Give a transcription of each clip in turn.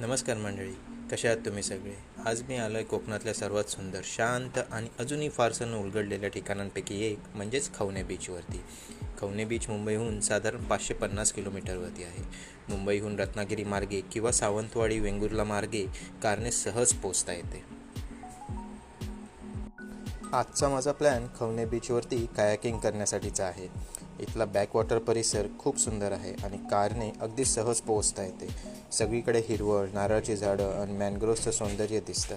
नमस्कार मंडळी कशा आहात तुम्ही सगळे? आज मी आलो आहे कोकणातल्या सर्वात सुंदर शांत आणि अजूनही फारसं उलगडलेल्या ठिकाणांपैकी एक म्हणजेच खवणे बीचवरती खवणे बीच मुंबईहून साधारण पाचशे पन्नास किलोमीटरवरती आहे. मुंबईहून रत्नागिरी मार्गे किंवा सावंतवाडी वेंगुर्ला मार्गे कारने सहज पोचता येते. आजचा माझा प्लॅन खवणे बीचवरती कायाकिंग करण्यासाठीचा आहे. इथला बॅकवॉटर परिसर खूप सुंदर आहे आणि कारने अगदी सहज पोहोचता येते. सगळीकडे हिरवळ नारळाची झाडं आणि मॅनग्रोव्हचं सौंदर्य दिसतं.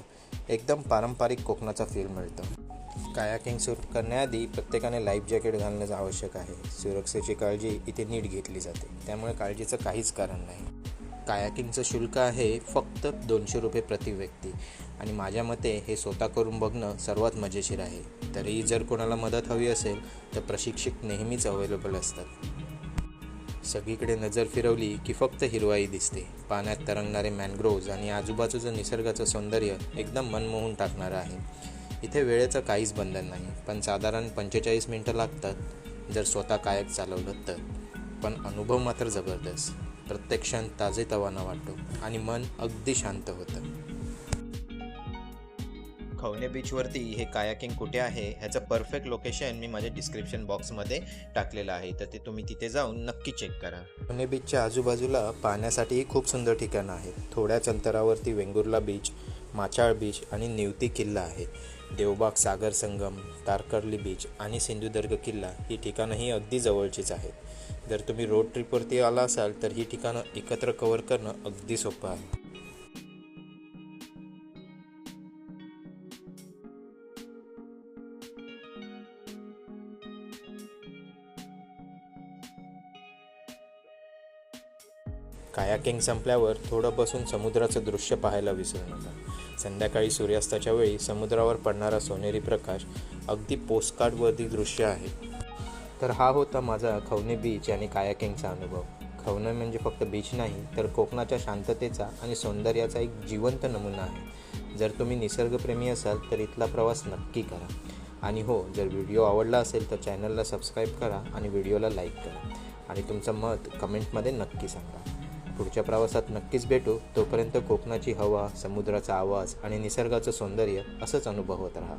एकदम पारंपरिक कोकणाचा फील मिळतं. कायाकिंग सुरू करण्याआधी प्रत्येकाने लाईफ जॅकेट घालणं आवश्यक आहे. सुरक्षेची काळजी इथे नीट घेतली जाते. त्यामुळे काळजीचं काहीच कारण नाही. कायाकिंगचं शुल्क आहे फक्त दोनशे रुपये प्रति व्यक्ती. आणि माझ्या मते हे स्वतः करून बघणं सर्वात मजेशीर आहे. तरीही जर कोणाला मदत हवी असेल तर प्रशिक्षक नेहमीच अवेलेबल असतात. सगळीकडे नजर फिरवली की फक्त हिरवाई दिसते. पाण्यात तरंगणारे मॅनग्रोव्ज आणि आजूबाजूचं निसर्गाचं सौंदर्य एकदम मनमोहून टाकणारं आहे. इथे वेळेचं काहीच बंधन नाही पण साधारण पंचेचाळीस मिनटं लागतात जर स्वतः कायक चालवलं तर. पण अनुभव मात्र जबरदस्त. प्रत्येक क्षण ताजेतवाना वाटतो आणि मन अगदी शांत होतं. खवणे बीचवरती हे कायाकिंग कुठे आहे ह्याचं परफेक्ट लोकेशन मी माझ्या डिस्क्रिप्शन बॉक्समध्ये टाकलेलं आहे. तर ते तुम्ही तिथे जाऊन नक्की चेक करा. खवणे बीचच्या आजूबाजूला पाहण्यासाठीही खूप सुंदर ठिकाणं आहेत. थोड्याच अंतरावरती वेंगुर्ला बीच माचाळ बीच आणि निवती किल्ला आहे. देवबाग सागर संगम तारकर्ली बीच आणि सिंधुदुर्ग किल्ला ही ठिकाणंही अगदी जवळचीच आहेत. जर तुम्ही रोड ट्रिपवरती आला असाल तर ही ठिकाणं एकत्र कवर करणं अगदी सोपं आहे. कायाकिंग संपल्यावर थोडं बसून समुद्राचं दृश्य पाहायला विसरू नका. संध्याकाळी सूर्यास्ताच्या वेळी समुद्रावर पडणारा सोनेरी प्रकाश अगदी पोस्टकार्डवरती दृश्य आहे. तर हा होता माझा खवणे बीच आणि कायाकिंगचा अनुभव. खवणे म्हणजे फक्त बीच नाही तर कोकणाच्या शांततेचा आणि सौंदर्याचा एक जिवंत नमुना आहे. जर तुम्ही निसर्गप्रेमी असाल तर इथला प्रवास नक्की करा. आणि हो जर व्हिडिओ आवडला असेल तर चॅनलला सबस्क्राईब करा आणि व्हिडिओला लाईक करा. आणि तुमचं मत कमेंटमध्ये नक्की सांगा. पुढच्या प्रवासात नक्कीच भेटू. तोपर्यंत कोकणाची हवा समुद्राचा आवाज आणि निसर्गाचं सौंदर्य असंच अनुभवत राहा.